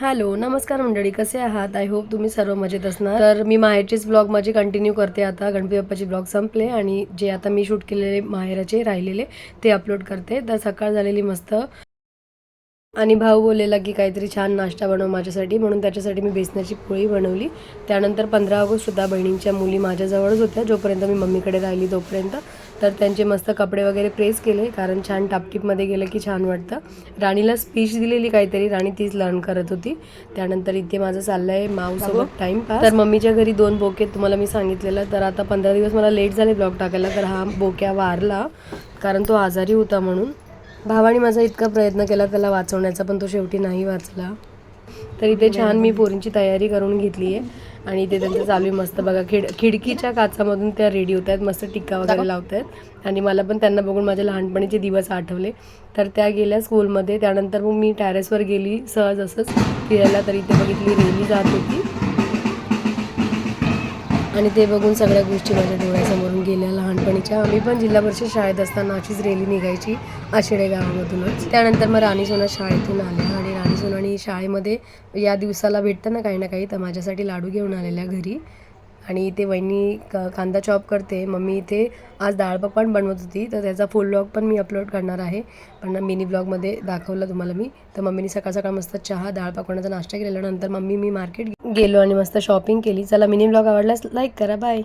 Hello नमस्कार मंडळी कसे आहात? आय होप तुम्ही सर्व मजेत असणार. तर मी माहेरचेच ब्लॉग माझे कंटिन्यू करते आता. गणपती बाप्पाचे ब्लॉग संपले आणि जे आता मी शूट केलेले माहेराचे राहिलेले ते अपलोड करते. तर सकाळ झालेली मस्त. आणि भाऊ बोललेला की काहीतरी छान नाश्ता बनव माझ्यासाठी म्हणून त्याच्यासाठी मी बेसनाची पोळी बनवली. त्यानंतर पंधरा ऑगस्ट सुद्धा बहिणींच्या मुली माझ्याजवळच होत्या जोपर्यंत मी मम्मीकडे राहिली तोपर्यंत. तर त्यांचे मस्त कपडे वगैरे प्रेस केले कारण छान टापटीपमध्ये गेलं की छान वाटतं. राणीला स्पीच दिलेली काहीतरी राणी तीच लर्न करत होती. त्यानंतर इथे माझं चाललं आहे माऊसोबत टाईमपास तर मम्मीच्या घरी दोन बोके तुम्हाला मी सांगितलेलं. तर आता पंधरा दिवस मला लेट झाले ब्लॉग टाकायला तर हा बोक्या वारला कारण तो आजारी होता म्हणून. भावाने माझा इतका प्रयत्न केला त्याला वाचवण्याचा पण तो शेवटी नाही वाचला. तर इथे छान मी पोरींची तयारी करून घेतली आहे. आणि इथे त्यांचं चालू आहे मस्त बघा. खिड खिडकीच्या काचामधून त्या रेडी होत आहेत. मस्त टिक्का वगैरे लावत आहेत. आणि मला पण त्यांना बघून माझे लहानपणीचे दिवस आठवले. तर त्या गेल्या स्कूलमध्ये. त्यानंतर मग मी टॅरेसवर गेली सहज असंच. फिरायला तर इथे बघितली रेली जात होती. आणि ते बघून सगळ्या गोष्टी माझ्या डोळ्यासमोरून गेल्या लहानपणीच्या. आम्ही पण जिल्हा परिषद शाळेत असताना अशीच रेली निघायची आशिडे गावामधूनच त्यानंतर मग राणी सोना शाळेतून आल्या आणि राणी आणि शाळेमध्ये या दिवसाला भेटतं ना काही ना काही तर माझ्यासाठी लाडू घेऊन आलेल्या घरी. आणि इथे वहिनी क कांदा चॉप करते. मम्मी इथे आज डाळ पण बनवत होती तर त्याचा फुल ब्लॉग पण मी अपलोड करणार आहे. पण मिनी ब्लॉगमध्ये दाखवलं तुम्हाला मी. तर मम्मीने सकाळ सकाळ मस्त चहा डाळ पकवण्याचा नाश्ता केलेला. नंतर मम्मी मी मार्केट गेलो आणि मस्त शॉपिंग केली. चला मिनी ब्लॉग आवडल्यास लाईक करा. बाय